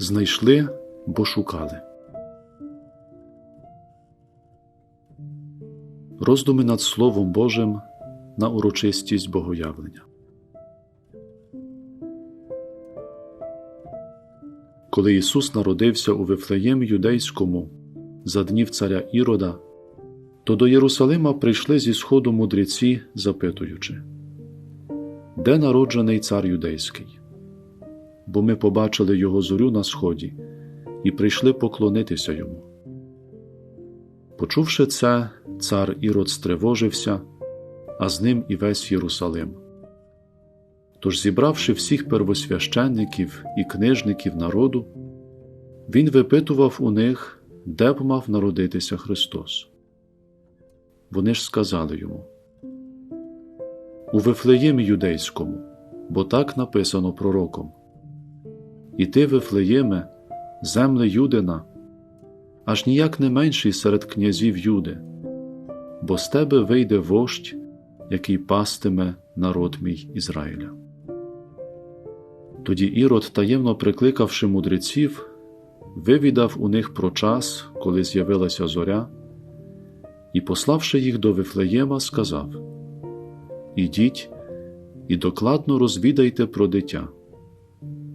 знайшли, бо шукали. Роздуми над Словом Божим на урочистість Богоявлення. Коли Ісус народився у Вифлеємі Юдейському за днів царя Ірода, то до Єрусалима прийшли зі сходу мудреці, запитуючи, Де народжений цар юдейський? Бо ми побачили його зорю на сході і прийшли поклонитися йому. Почувши це, цар Ірод стривожився, а з ним і весь Єрусалим. Тож, зібравши всіх первосвященників і книжників народу, він випитував у них, де б мав народитися Христос. Вони ж сказали йому У Вифлеємі юдейському, бо так написано пророком. І ти, Вифлеєме, земле Юдина, аж ніяк не менший серед князів Юди, бо з тебе вийде вождь, який пастиме народ мій Ізраїля. Тоді Ірод, таємно прикликавши мудреців, вивідав у них про час, коли з'явилася зоря, і, пославши їх до Вифлеєма, сказав: Ідіть і докладно розвідайте про дитя.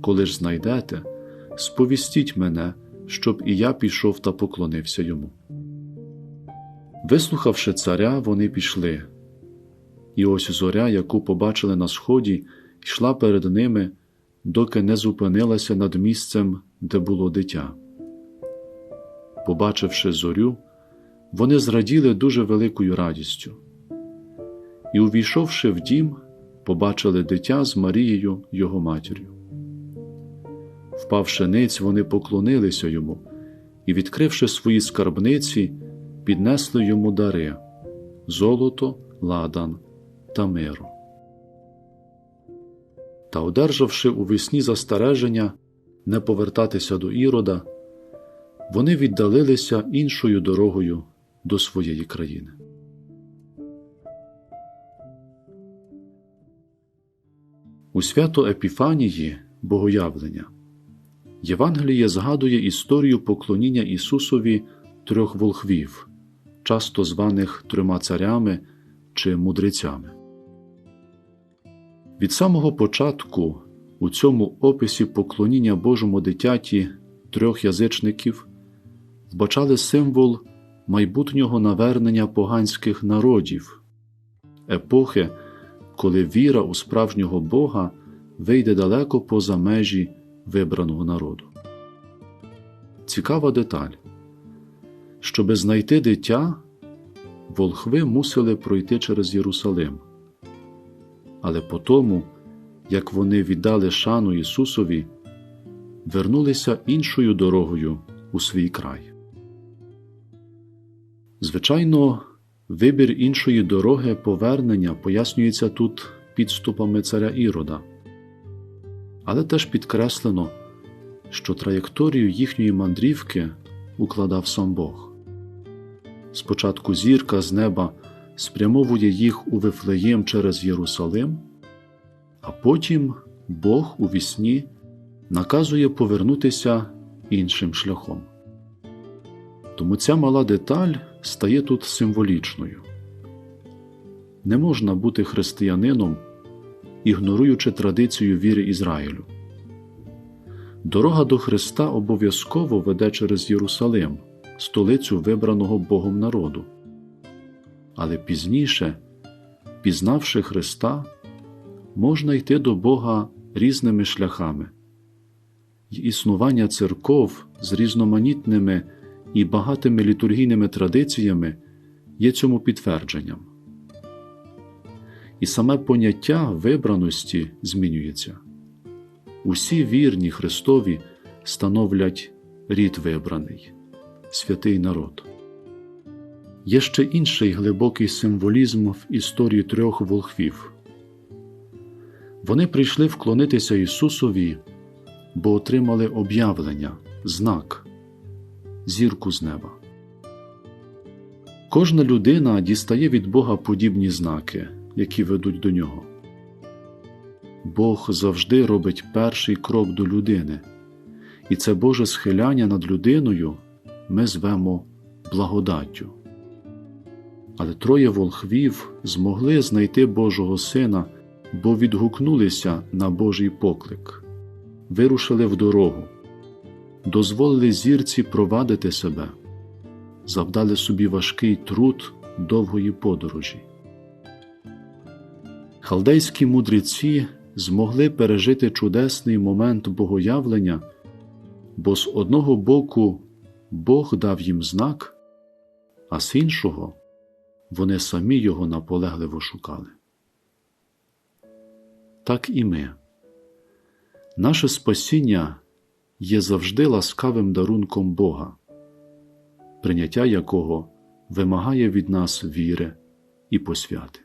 Коли ж знайдете, сповістіть мене, щоб і я пішов та поклонився йому. Вислухавши царя, вони пішли, і ось зоря, яку побачили на сході, йшла перед ними, доки не зупинилася над місцем, де було дитя. Побачивши зорю, вони зраділи дуже великою радістю. І, увійшовши в дім, побачили дитя з Марією, його матір'ю. Впавши ниць, вони поклонилися йому і, відкривши свої скарбниці, піднесли йому дари золото, ладан та миру. Та, одержавши у весні застереження не повертатися до Ірода, вони віддалилися іншою дорогою до своєї країни. У свято Епіфанії Богоявлення Євангеліє згадує історію поклоніння Ісусові трьох волхвів, часто званих трьома царями чи мудрецями. Від самого початку у цьому описі поклоніння Божому дитяті трьох язичників вбачали символ майбутнього навернення поганських народів, епохи, коли віра у справжнього Бога вийде далеко поза межі вибраного народу. Цікава деталь. Щоби знайти дитя, волхви мусили пройти через Єрусалим. Але по тому, як вони віддали шану Ісусові, вернулися іншою дорогою у свій край. Звичайно, вибір іншої дороги повернення пояснюється тут підступами царя Ірода, але теж підкреслено, що траєкторію їхньої мандрівки укладав сам Бог. Спочатку зірка з неба спрямовує їх у Вифлеєм через Єрусалим, а потім Бог у вісні наказує повернутися іншим шляхом. Тому ця мала деталь стає тут символічною. Не можна бути християнином, ігноруючи традицію віри Ізраїлю. Дорога до Христа обов'язково веде через Єрусалим, столицю вибраного Богом народу. Але пізніше, пізнавши Христа, можна йти до Бога різними шляхами, існування церков з різноманітними і багатими літургійними традиціями є цьому підтвердженням. І саме поняття вибраності змінюється. Усі вірні Христові становлять рід вибраний, святий народ. Є ще інший глибокий символізм в історії трьох волхвів. Вони прийшли вклонитися Ісусові, бо отримали об'явлення, знак, зірку з неба. Кожна людина дістає від Бога подібні знаки, які ведуть до нього. Бог завжди робить перший крок до людини і це Боже схиляння над людиною ми звемо благодаттю. Але троє волхвів змогли знайти Божого Сина, бо відгукнулися на Божий поклик, вирушили в дорогу, дозволили зірці провадити себе, завдали собі важкий труд довгої подорожі. Халдейські мудреці змогли пережити чудесний момент богоявлення, бо з одного боку Бог дав їм знак, а з іншого вони самі його наполегливо шукали. Так і ми. Наше спасіння є завжди ласкавим дарунком Бога, прийняття якого вимагає від нас віри і посвяти.